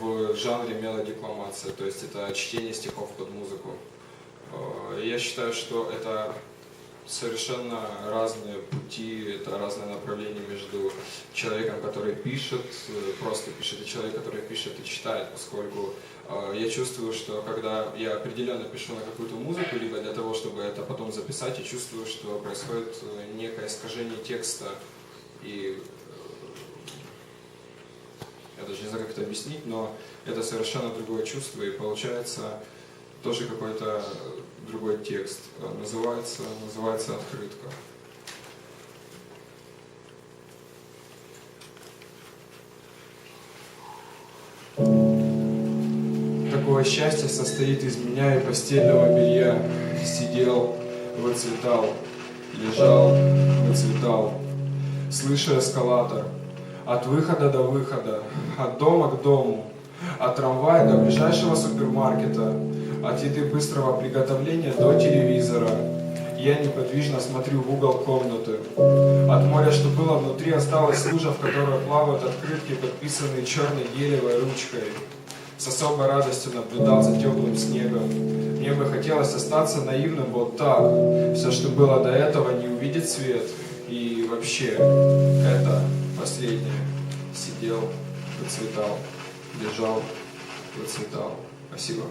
в жанре мелодикламация, то есть это чтение стихов под музыку. Э, Я считаю, что это совершенно разные пути, это разное направление между человеком, который пишет, э, просто пишет, и человек, который пишет и читает, поскольку э, я чувствую, что когда я определенно пишу на какую-то музыку, либо для того, чтобы это потом записать, я чувствую, что происходит некое искажение текста, и даже не знаю, как это объяснить, но это совершенно другое чувство, и получается тоже какой-то другой текст. Называется, называется «Открытка». Такое счастье состоит из меня и постельного белья. Сидел, выцветал, лежал, выцветал. Слыша эскалатор, от выхода до выхода, от дома к дому, от трамвая до ближайшего супермаркета, от еды быстрого приготовления до телевизора. Я неподвижно смотрю в угол комнаты. От моря, что было внутри, осталась лужа, в которой плавают открытки, подписанные черной гелевой ручкой. С особой радостью наблюдал за теплым снегом. Мне бы хотелось остаться наивным вот так. Все, что было до этого, не увидеть свет. И вообще, это лежал, выцветал. Спасибо.